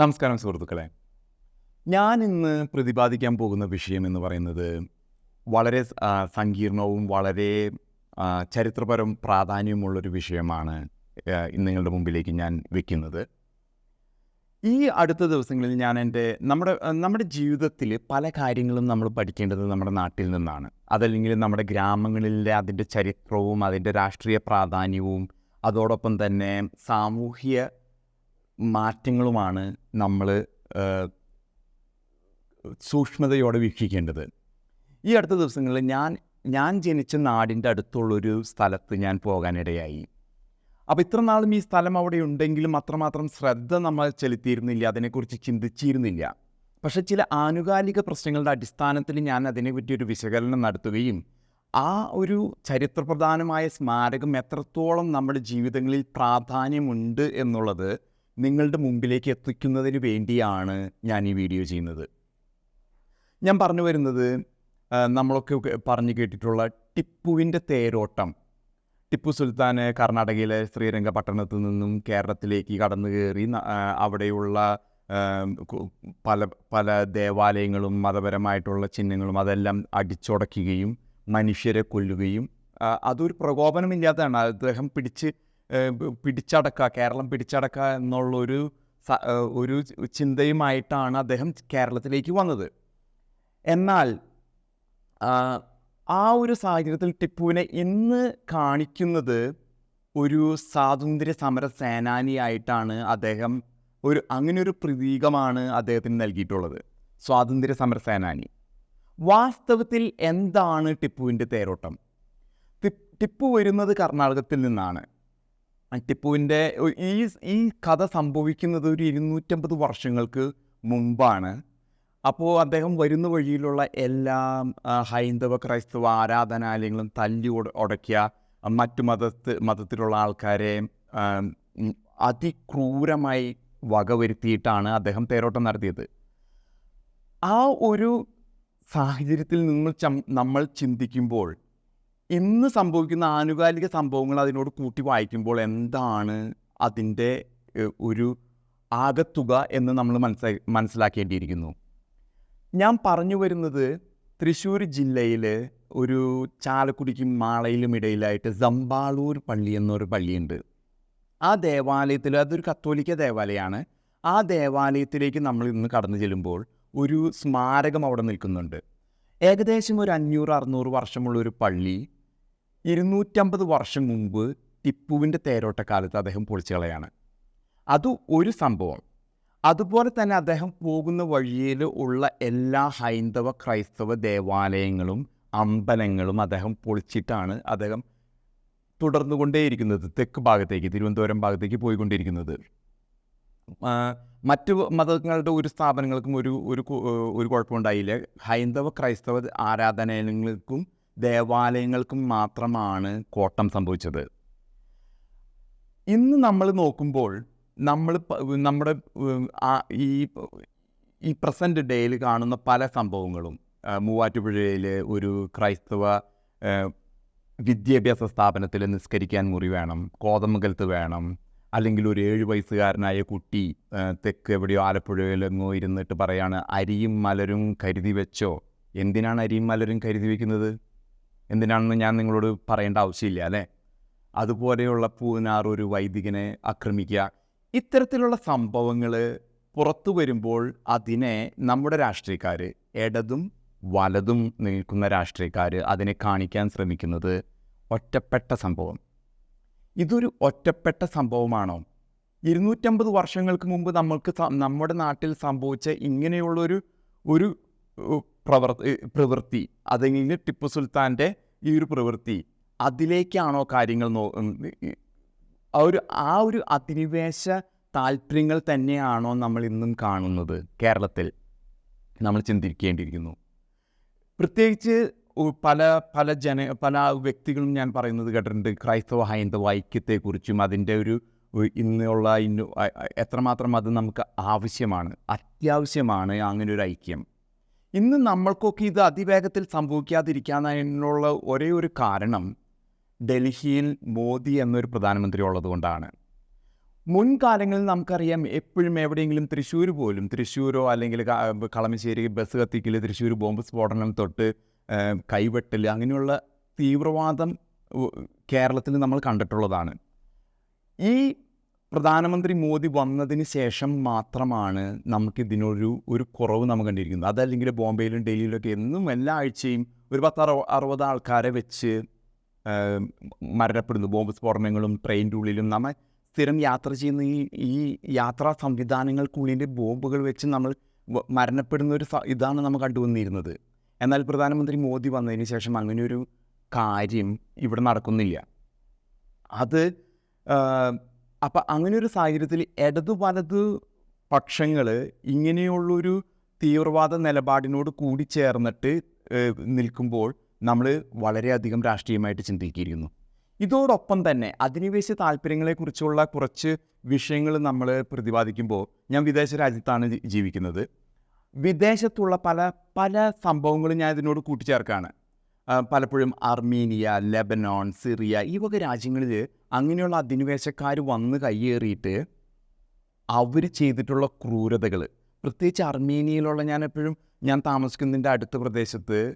നമസ്കാരം സുഹൃത്തുക്കളെ. ഞാൻ ഇന്ന് പ്രതിപാദിക്കാൻ പോകുന്ന വിഷയം എന്ന് പറയുന്നത് വളരെ സങ്കീർണവും വളരെ ചരിത്രപരവും ചരിത്രപരം പ്രാധാന്യമുള്ളൊരു വിഷയമാണ് നിങ്ങളുടെ മുമ്പിലേക്ക് ഞാൻ വെക്കുന്നത്. ഈ അടുത്ത ദിവസങ്ങളിൽ ഞാൻ എന്റെ നമ്മുടെ നമ്മുടെ ജീവിതത്തിൽ പല കാര്യങ്ങളും നമ്മൾ പഠിക്കേണ്ടത് നമ്മുടെ നാട്ടിൽ നിന്നാണ്. അതല്ലെങ്കിൽ നമ്മുടെ ഗ്രാമങ്ങളിലെ അതിന്റെ ചരിത്രവും അതിന്റെ രാഷ്ട്രീയ പ്രാധാന്യവും അതോടൊപ്പം തന്നെ സാമൂഹ്യ മാറ്റങ്ങളുമാണ് നമ്മൾ സൂക്ഷ്മതയോടെ വീക്ഷിക്കേണ്ടത്. ഈ അടുത്ത ദിവസങ്ങളിൽ ഞാൻ ഞാൻ ജനിച്ച നാടിന്റെ അടുത്തുള്ളൊരു സ്ഥലത്ത് ഞാൻ പോകാനിടയായി. അപ്പോൾ ഇത്ര നാളും ഈ സ്ഥലം അവിടെ ഉണ്ടെങ്കിലും അത്രമാത്രം ശ്രദ്ധ നമ്മൾ ചെലുത്തിയിരുന്നില്ല അതിനെക്കുറിച്ച് ചിന്തിച്ചിരുന്നില്ല. പക്ഷേ ചില ആനുകാലിക പ്രശ്നങ്ങളുടെ അടിസ്ഥാനത്തിൽ ഞാൻ അതിനെപ്പറ്റി ഒരു വിശകലനം നടത്തുകയും ആ ഒരു ചരിത്രപ്രധാനമായ സ്മാരകം എത്രത്തോളം നമ്മുടെ ജീവിതങ്ങളിൽ പ്രാധാന്യമുണ്ട് എന്നുള്ളത് നിങ്ങളുടെ മുമ്പിലേക്ക് എത്തിക്കുന്നതിന് വേണ്ടിയാണ് ഞാൻ ഈ വീഡിയോ ചെയ്യുന്നത്. ഞാൻ പറഞ്ഞു വരുന്നത് നമ്മളൊക്കെ പറഞ്ഞു കേട്ടിട്ടുള്ള ടിപ്പുവിന്റെ തേരോട്ടം. ടിപ്പു സുൽത്താൻ കർണാടകയിലെ ശ്രീരംഗപട്ടണത്തിൽ നിന്നും കേരളത്തിലേക്ക് കടന്നു കയറി അവിടെയുള്ള പല പല ദേവാലയങ്ങളും മതപരമായിട്ടുള്ള ചിഹ്നങ്ങളും അതെല്ലാം അടിച്ചുടക്കുകയും മനുഷ്യരെ കൊല്ലുകയും അതൊരു പ്രകോപനമില്ലാത്തതാണ്. അദ്ദേഹം പിടിച്ച് പിടിച്ചടക്കുക കേരളം പിടിച്ചടക്കുക എന്നുള്ളൊരു ഒരു ചിന്തയുമായിട്ടാണ് അദ്ദേഹം കേരളത്തിലേക്ക് വന്നത്. എന്നാൽ ആ, ഒരു സാഹചര്യത്തിൽ ടിപ്പുവിനെ ഇന്ന് കാണിക്കുന്നത് ഒരു സ്വാതന്ത്ര്യ സമര സേനാനിയായിട്ടാണ് അദ്ദേഹം ഒരു അങ്ങനെ ഒരു പ്രതീകമാണ് അദ്ദേഹത്തിന് നൽകിയിട്ടുള്ളത്. സ്വാതന്ത്ര്യ സമര സേനാനി. വാസ്തവത്തിൽ എന്താണ് ടിപ്പുവിന്റെ തേരോട്ടം? ടിപ്പു വരുന്നത് കർണാടകത്തിൽ നിന്നാണ്. ആ ടിപ്പുവിന്റെ ഒ- ഈ ഈ കഥ സംഭവിക്കുന്നത് ഒരു ഇരുന്നൂറ്റമ്പത് വർഷങ്ങൾക്ക് മുമ്പാണ്. അപ്പോൾ അദ്ദേഹം വരുന്ന വഴിയിലുള്ള എല്ലാ ഹൈന്ദവ ക്രൈസ്തവ ആരാധനാലയങ്ങളും തല്ലി ഉട- ഉടക്കിയ മറ്റു മതത്ത് മതത്തിലുള്ള ആൾക്കാരെ അതിക്രൂരമായി വകവരുത്തിയിട്ടാണ് അദ്ദേഹം തേരോട്ടം നടത്തിയത്. ആ ഒരു സാഹചര്യത്തിൽ ചം- നമ്മൾ ചിന്തിക്കുമ്പോൾ ഇന്ന് സംഭവിക്കുന്ന ആനുകാലിക സംഭവങ്ങൾ അതിനോട് കൂട്ടി വായിക്കുമ്പോൾ എന്താണ് അതിന്റെ ഒരു ആകത്തുക എന്ന് നമ്മൾ മനസ്സിലാ മനസ്സിലാക്കേണ്ടിയിരിക്കുന്നു. ഞാൻ പറഞ്ഞു വരുന്നത് തൃശ്ശൂർ ജില്ലയിൽ ഒരു ചാലക്കുടിക്കും മാളയിലും ഇടയിലായിട്ട് സമ്പാളൂർ പള്ളി എന്നൊരു പള്ളിയുണ്ട്. ആ ദേവാലയത്തിൽ അതൊരു കത്തോലിക്ക ദേവാലയമാണ്. ആ ദേവാലയത്തിലേക്ക് നമ്മൾ ഇന്ന് കടന്നു ചെല്ലുമ്പോൾ ഒരു സ്മാരകം അവിടെ നിൽക്കുന്നുണ്ട്. ഏകദേശം ഒരു അഞ്ഞൂറ് അറുന്നൂറ് വർഷമുള്ള ഒരു പള്ളി. ഇരുന്നൂറ്റമ്പത് വർഷം മുമ്പ് ടിപ്പുവിന്റെ തേരോട്ടക്കാലത്ത് അദ്ദേഹം പൊളിച്ചു കളയാണ്. അത് ഒരു സംഭവം. അതുപോലെ തന്നെ അദ്ദേഹം പോകുന്ന വഴിയിൽ ഉള്ള എല്ലാ ഹൈന്ദവ ക്രൈസ്തവ ദേവാലയങ്ങളും അമ്പലങ്ങളും അദ്ദേഹം പൊളിച്ചിട്ടാണ് അദ്ദേഹം തുടർന്നുകൊണ്ടേയിരിക്കുന്നത് തെക്ക് ഭാഗത്തേക്ക് തിരുവനന്തപുരം ഭാഗത്തേക്ക് പോയിക്കൊണ്ടിരിക്കുന്നത്. മറ്റു മതങ്ങളുടെ ഒരു സ്ഥാപനങ്ങൾക്കും ഒരു ഒരു ഒരു കുഴപ്പമുണ്ടായില്ല. ഹൈന്ദവ ക്രൈസ്തവ ആരാധനാലയങ്ങൾക്കും ദേവാലയങ്ങൾക്കും മാത്രമാണ് കോട്ടം സംഭവിച്ചത്. ഇന്ന് നമ്മൾ നോക്കുമ്പോൾ നമ്മൾ നമ്മുടെ ഈ ഈ പ്രസന്റ് ഡേയിൽ കാണുന്ന പല സംഭവങ്ങളും. മൂവാറ്റുപുഴയിൽ ഒരു ക്രൈസ്തവ വിദ്യാഭ്യാസ സ്ഥാപനത്തിൽ നിസ്കരിക്കാൻ മുറി വേണം കോതമംഗലത്ത് വേണം അല്ലെങ്കിൽ ഒരു ഏഴ് വയസ്സുകാരനായ കുട്ടി തെക്ക് എവിടെയോ ആലപ്പുഴയിലെങ്ങോ ഇരുന്നിട്ട് പറയാണ് അരിയും മലരും കരുതി വെച്ചോ? എന്തിനാണ് അരിയും മലരും കരുതി വെക്കുന്നത്? എന്തിനാണെന്ന് ഞാൻ നിങ്ങളോട് പറയേണ്ട ആവശ്യമില്ല അല്ലേ? അതുപോലെയുള്ള പൂനാർ ഒരു വൈദികനെ ആക്രമിക്കുക. ഇത്തരത്തിലുള്ള സംഭവങ്ങൾ പുറത്തു വരുമ്പോൾ അതിനെ നമ്മുടെ രാഷ്ട്രീയക്കാർ ഇടതും വലതും നിൽക്കുന്ന രാഷ്ട്രീയക്കാർ അതിനെ കാണിക്കാൻ ശ്രമിക്കുന്നത് ഒറ്റപ്പെട്ട സംഭവം. ഇതൊരു ഒറ്റപ്പെട്ട സംഭവമാണോ? ഇരുന്നൂറ്റമ്പത് വർഷങ്ങൾക്ക് മുമ്പ് നമ്മൾക്ക് നമ്മുടെ നാട്ടിൽ സംഭവിച്ച ഇങ്ങനെയുള്ളൊരു ഒരു പ്രവർ പ്രവൃത്തി അതെങ്കിൽ ടിപ്പു സുൽത്താന്റെ ഈ ഒരു പ്രവൃത്തി അതിലേക്കാണോ കാര്യങ്ങൾ നോ ആ ഒരു ആ ഒരു അധിനിവേശ താല്പര്യങ്ങൾ തന്നെയാണോ നമ്മൾ ഇന്നും കാണുന്നത് കേരളത്തിൽ? നമ്മൾ ചിന്തിക്കേണ്ടിയിരിക്കുന്നു. പ്രത്യേകിച്ച് പല പല ജന പല വ്യക്തികളും ഞാൻ പറയുന്നത് കേട്ടിട്ടുണ്ട്. ക്രൈസ്തവ ഹൈന്ദവ ഐക്യത്തെക്കുറിച്ചും അതിന്റെ ഒരു ഇന്നുള്ള ഇന്നു എത്രമാത്രം അത് നമുക്ക് ആവശ്യമാണ് അത്യാവശ്യമാണ് അങ്ങനെ ഒരു ഐക്യം. ഇന്ന് നമ്മൾക്കൊക്കെ ഇത് അതിവേഗത്തിൽ സംഭവിക്കാതിരിക്കാനുള്ള ഒരേ ഒരു കാരണം ഡൽഹിയിൽ മോദി എന്നൊരു പ്രധാനമന്ത്രി ഉള്ളതുകൊണ്ടാണ്. മുൻകാലങ്ങളിൽ നമുക്കറിയാം എപ്പോഴും എവിടെയെങ്കിലും തൃശ്ശൂർ പോലും തൃശ്ശൂരോ അല്ലെങ്കിൽ കളമശ്ശേരി ബസ് കത്തിക്കൽ തൃശ്ശൂർ ബോംബ് സ്ഫോടനം തൊട്ട് കൈവെട്ടൽ അങ്ങനെയുള്ള തീവ്രവാദം കേരളത്തിൽ നമ്മൾ കണ്ടിട്ടുള്ളതാണ്. ഈ പ്രധാനമന്ത്രി മോദി വന്നതിന് ശേഷം മാത്രമാണ് നമുക്ക് ഇതിനൊരു ഒരു കുറവ് നമ്മൾ കണ്ടിരിക്കുന്നത്. അതല്ലെങ്കിൽ ബോംബെയിലും ഡൽഹിയിലൊക്കെ എന്നും എല്ലാ ആഴ്ചയും ഒരു പത്ത് അറുപ അറുപത് ആൾക്കാരെ വെച്ച് മരണപ്പെടുന്നു. ബോംബ് സ്ഫോടനങ്ങളും ട്രെയിനിന്റെ ഉള്ളിലും നമ്മൾ സ്ഥിരം യാത്ര ചെയ്യുന്ന ഈ ഈ യാത്രാ സംവിധാനങ്ങൾക്കുള്ളിൽ ബോംബുകൾ വെച്ച് നമ്മൾ മരണപ്പെടുന്ന ഒരു ഇതാണ് നമ്മൾ കണ്ടുവന്നിരുന്നത്. എന്നാൽ പ്രധാനമന്ത്രി മോദി വന്നതിന് ശേഷം അങ്ങനെയൊരു കാര്യം ഇവിടെ നടക്കുന്നില്ല. അത് അപ്പം അങ്ങനെ ഒരു സാഹചര്യത്തിൽ ഇടതു വലത് പക്ഷങ്ങൾ ഇങ്ങനെയുള്ളൊരു തീവ്രവാദ നിലപാടിനോട് കൂടി ചേർന്നിട്ട് നിൽക്കുമ്പോൾ നമ്മൾ വളരെയധികം രാഷ്ട്രീയമായിട്ട് ചിന്തിക്കിയിരിക്കുന്നു ഇതോടൊപ്പം തന്നെ അധിനിവേശ താല്പര്യങ്ങളെക്കുറിച്ചുള്ള കുറച്ച് വിഷയങ്ങൾ നമ്മൾ പ്രതിപാദിക്കുമ്പോൾ ഞാൻ വിദേശ രാജ്യത്താണ് ജീവിക്കുന്നത്. വിദേശത്തുള്ള പല പല സംഭവങ്ങളും ഞാൻ ഇതിനോട് കൂട്ടിച്ചേർക്കാണ് പലപ്പോഴും അർമീനിയ ലെബനോൺ സിറിയ ഈ വക രാജ്യങ്ങളിൽ അങ്ങനെയുള്ള അധിനിവേശക്കാർ വന്ന് കയ്യേറിയിട്ട് അവർ ചെയ്തിട്ടുള്ള ക്രൂരതകൾ പ്രത്യേകിച്ച് അർമീനിയയിലുള്ള ഞാൻ എപ്പോഴും ഞാൻ താമസിക്കുന്നതിന്റെ അടുത്ത പ്രദേശത്ത്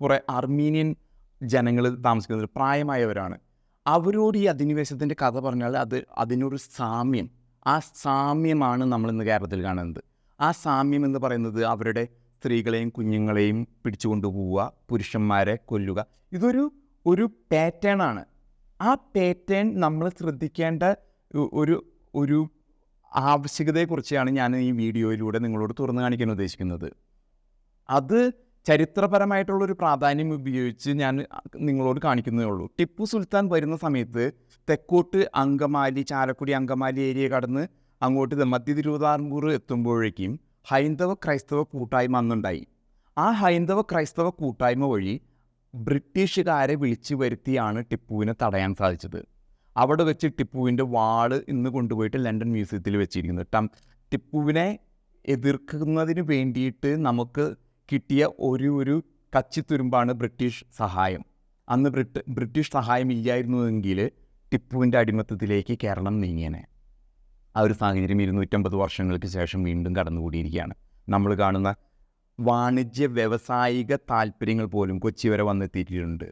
കുറേ അർമീനിയൻ ജനങ്ങൾ താമസിക്കുന്നത് പ്രായമായവരാണ്. അവരോട് ഈ അധിനിവേശത്തിന്റെ കഥ പറഞ്ഞാൽ അത് അതിനൊരു സാമ്യം. ആ സാമ്യമാണ് നമ്മൾ ഇന്ന് കേരളത്തിൽ കാണുന്നത്. ആ സാമ്യം എന്ന് പറയുന്നത് അവരുടെ സ്ത്രീകളെയും കുഞ്ഞുങ്ങളെയും പിടിച്ചുകൊണ്ടുപോവുക പുരുഷന്മാരെ കൊല്ലുക. ഇതൊരു ഒരു പാറ്റേൺ ആണ് ആ പേറ്റേൺ നമ്മൾ ശ്രദ്ധിക്കേണ്ട ഒരു ഒരു ആവശ്യകതയെക്കുറിച്ചാണ് ഞാൻ ഈ വീഡിയോയിലൂടെ നിങ്ങളോട് തുറന്നു കാണിക്കാൻ ഉദ്ദേശിക്കുന്നത്. അത് ചരിത്രപരമായിട്ടുള്ളൊരു പ്രാധാന്യം ഉപയോഗിച്ച് ഞാൻ നിങ്ങളോട് കാണിക്കുന്നതേ ഉള്ളൂ. ടിപ്പു സുൽത്താൻ വരുന്ന സമയത്ത് തെക്കോട്ട് അങ്കമാലി ചാലക്കുടി അങ്കമാലി ഏരിയ കടന്ന് അങ്ങോട്ട് മധ്യ തിരുവിതാംകൂർ എത്തുമ്പോഴേക്കും ഹൈന്ദവ ക്രൈസ്തവ കൂട്ടായ്മ അന്നുണ്ടായി. ആ ഹൈന്ദവ ക്രൈസ്തവ കൂട്ടായ്മ വഴി ബ്രിട്ടീഷുകാരെ വിളിച്ചു വരുത്തിയാണ് ടിപ്പുവിനെ തടയാൻ സാധിച്ചത്. അവിടെ വെച്ച് ടിപ്പുവിന്റെ വാൾ ഇന്ന് കൊണ്ടുപോയിട്ട് ലണ്ടൻ മ്യൂസിയത്തിൽ വെച്ചിരിക്കുന്നു. ടം ടിപ്പുവിനെ എതിർക്കുന്നതിന് വേണ്ടിയിട്ട് നമുക്ക് കിട്ടിയ ഒരു ഒരു കച്ചിത്തുരുമ്പാണ് ബ്രിട്ടീഷ് സഹായം. അന്ന് ബ്രിട്ട് ബ്രിട്ടീഷ് സഹായം ഇല്ലായിരുന്നുവെങ്കിൽ ടിപ്പുവിന്റെ അടിമത്തത്തിലേക്ക് കേരളം നീങ്ങിയനെ. ആ ഒരു സാഹചര്യം ഇരുന്നൂറ്റമ്പത് വർഷങ്ങൾക്ക് ശേഷം വീണ്ടും കടന്നുകൂടിയിരിക്കുകയാണ്. നമ്മൾ കാണുന്ന വാണിജ്യ വ്യവസായിക താല്പര്യങ്ങൾ പോലും കൊച്ചി വരെ വന്നെത്തിയിട്ടുണ്ട്.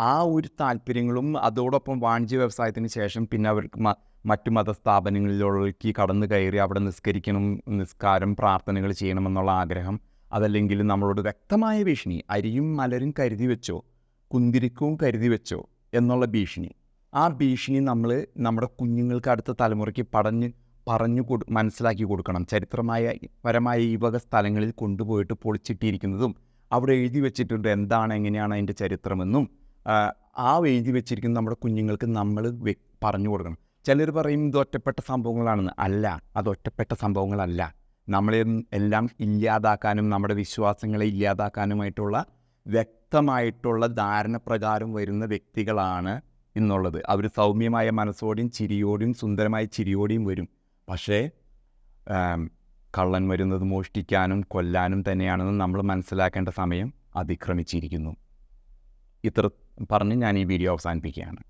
ആ ഒരു താല്പര്യങ്ങളും അതോടൊപ്പം വാണിജ്യ വ്യവസായത്തിന് ശേഷം പിന്നെ അവർക്ക് മറ്റു മതസ്ഥാപനങ്ങളിലേക്ക് കടന്നു കയറി അവിടെ നിസ്കരിക്കണം നിസ്കാരം പ്രാർത്ഥനകൾ ചെയ്യണമെന്നുള്ള ആഗ്രഹം അതല്ലെങ്കിൽ നമ്മളോട് വ്യക്തമായ ഭീഷണി അരിയും മലരും കരുതി വെച്ചോ കുന്തിരിക്കവും കരുതി വെച്ചോ എന്നുള്ള ഭീഷണി. ആ ഭീഷണി നമ്മൾ നമ്മുടെ കുഞ്ഞുങ്ങൾക്ക് അടുത്ത തലമുറയ്ക്ക് പടഞ്ഞ് പറഞ്ഞു കൊടു മനസ്സിലാക്കി കൊടുക്കണം. ചരിത്രമായ പരമായ ഈ വക സ്ഥലങ്ങളിൽ കൊണ്ടുപോയിട്ട് പൊളിച്ചിട്ടിരിക്കുന്നതും അവിടെ എഴുതി വെച്ചിട്ടുണ്ട് എന്താണ് എങ്ങനെയാണ് അതിന്റെ ചരിത്രമെന്നും ആ, എഴുതി വെച്ചിരിക്കുന്ന നമ്മുടെ കുഞ്ഞുങ്ങൾക്ക് നമ്മൾ പറഞ്ഞു കൊടുക്കണം. ചിലർ പറയും ഇത് ഒറ്റപ്പെട്ട സംഭവങ്ങളാണെന്ന്. അല്ല അത് ഒറ്റപ്പെട്ട സംഭവങ്ങളല്ല. നമ്മളെ എല്ലാം ഇല്ലാതാക്കാനും നമ്മുടെ വിശ്വാസങ്ങളെ ഇല്ലാതാക്കാനുമായിട്ടുള്ള വ്യക്തമായിട്ടുള്ള ധാരണ പ്രകാരം വരുന്ന വ്യക്തികളാണ് എന്നുള്ളത്. അവർ സൗമ്യമായ മനസ്സോടെയും ചിരിയോടെയും സുന്ദരമായ ചിരിയോടെയും വരും. പക്ഷേ കള്ളൻ വരുന്നത് മോഷ്ടിക്കാനും കൊല്ലാനും തന്നെയാണെന്ന് നമ്മൾ മനസ്സിലാക്കേണ്ട സമയം അതിക്രമിച്ചിരിക്കുന്നു. ഇത്ര പറഞ്ഞ് ഞാൻ ഈ വീഡിയോ അവസാനിപ്പിക്കുകയാണ്.